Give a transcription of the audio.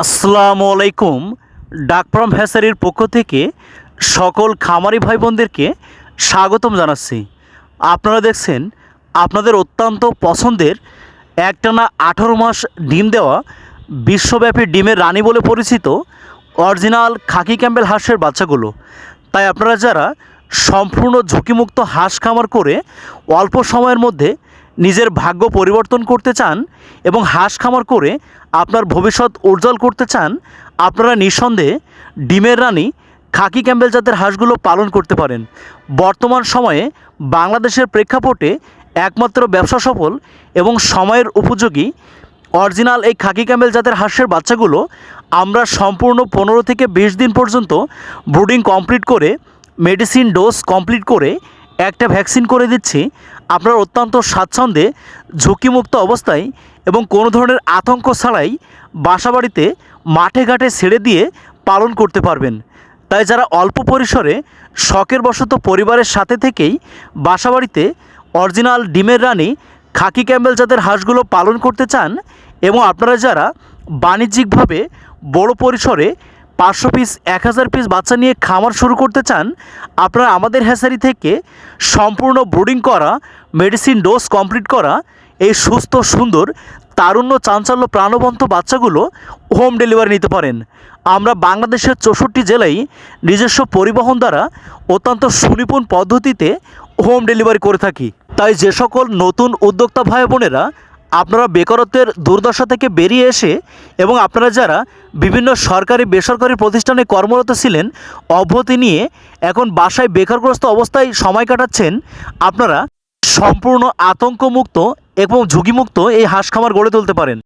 আসসালামু আলাইকুম। ডাকপ্রাম হ্যাসারির পক্ষ থেকে সকল খামারি ভাই বোনদেরকে স্বাগতম জানাচ্ছি। আপনারা দেখছেন আপনাদের অত্যন্ত পছন্দের একটানা আঠারো মাস ডিম দেওয়া বিশ্বব্যাপী ডিমের রানী বলে পরিচিত অরিজিনাল খাকি ক্যাম্বেল হাঁসের বাচ্চাগুলো। তাই আপনারা যারা সম্পূর্ণ ঝুঁকিমুক্ত হাঁস খামার করে অল্প সময়ের মধ্যে নিজের ভাগ্য পরিবর্তন করতে চান এবং হাঁস খামার করে আপনার ভবিষ্যৎ উজ্জ্বল করতে চান, আপনারা নিঃসন্দেহে ডিমের রানী খাকি ক্যাম্বেল জাতের হাঁসগুলো পালন করতে পারেন। বর্তমান সময়ে বাংলাদেশের প্রেক্ষাপটে একমাত্র ব্যবসা সফল এবং সময়ের উপযোগী অরিজিনাল এই খাকি ক্যাম্বেল জাতের হাঁসের বাচ্চাগুলো আমরা সম্পূর্ণ পনেরো থেকে বিশ দিন পর্যন্ত ব্রুডিং কমপ্লিট করে, মেডিসিন ডোজ কমপ্লিট করে একটা ভ্যাকসিন করে দিচ্ছি, আপনার অত্যন্ত স্বাচ্ছন্দ্যে ঝুঁকিমুক্ত অবস্থায় এবং কোনো ধরনের আতঙ্ক ছাড়াই বাসাবাড়িতে মাঠে ঘাটে ছেড়ে দিয়ে পালন করতে পারবেন। তাই যারা অল্প পরিসরে শখের বশত পরিবারের সাথে থেকেই বাসাবাড়িতে অরিজিনাল ডিমের রানী, খাকি ক্যাম্বেল জাতের হাঁসগুলো পালন করতে চান এবং আপনারা যারা বাণিজ্যিকভাবে বড় পরিসরে পাঁচশো পিস এক হাজার পিস বাচ্চা নিয়ে খামার শুরু করতে চান, আপনারা আমাদের হ্যাসারি থেকে সম্পূর্ণ ব্রুডিং করা, মেডিসিন ডোজ কমপ্লিট করা, এই সুস্থ, সুন্দর, তারুণ্য, চাঞ্চল্য, প্রাণবন্ত বাচ্চাগুলো হোম ডেলিভারি নিতে পারেন। আমরা বাংলাদেশের চৌষট্টি জেলায় নিজস্ব পরিবহন দ্বারা অত্যন্ত সুনিপুণ পদ্ধতিতে হোম ডেলিভারি করে থাকি। তাই যে সকল নতুন উদ্যোক্তা ভাই বোনেরা আপনারা বেকারত্বের দুর্দশা থেকে বেরিয়ে এসে এবং আপনারা যারা বিভিন্ন সরকারি, বেসরকারি প্রতিষ্ঠানে কর্মরত ছিলেন অভ্যতি নিয়ে এখন বাসায় বেকারগ্রস্ত অবস্থায় সময় কাটাচ্ছেন, আপনারা সম্পূর্ণ আতঙ্কমুক্ত এবং ঝুঁকিমুক্ত এই হাঁস খামার গড়ে তুলতে পারেন।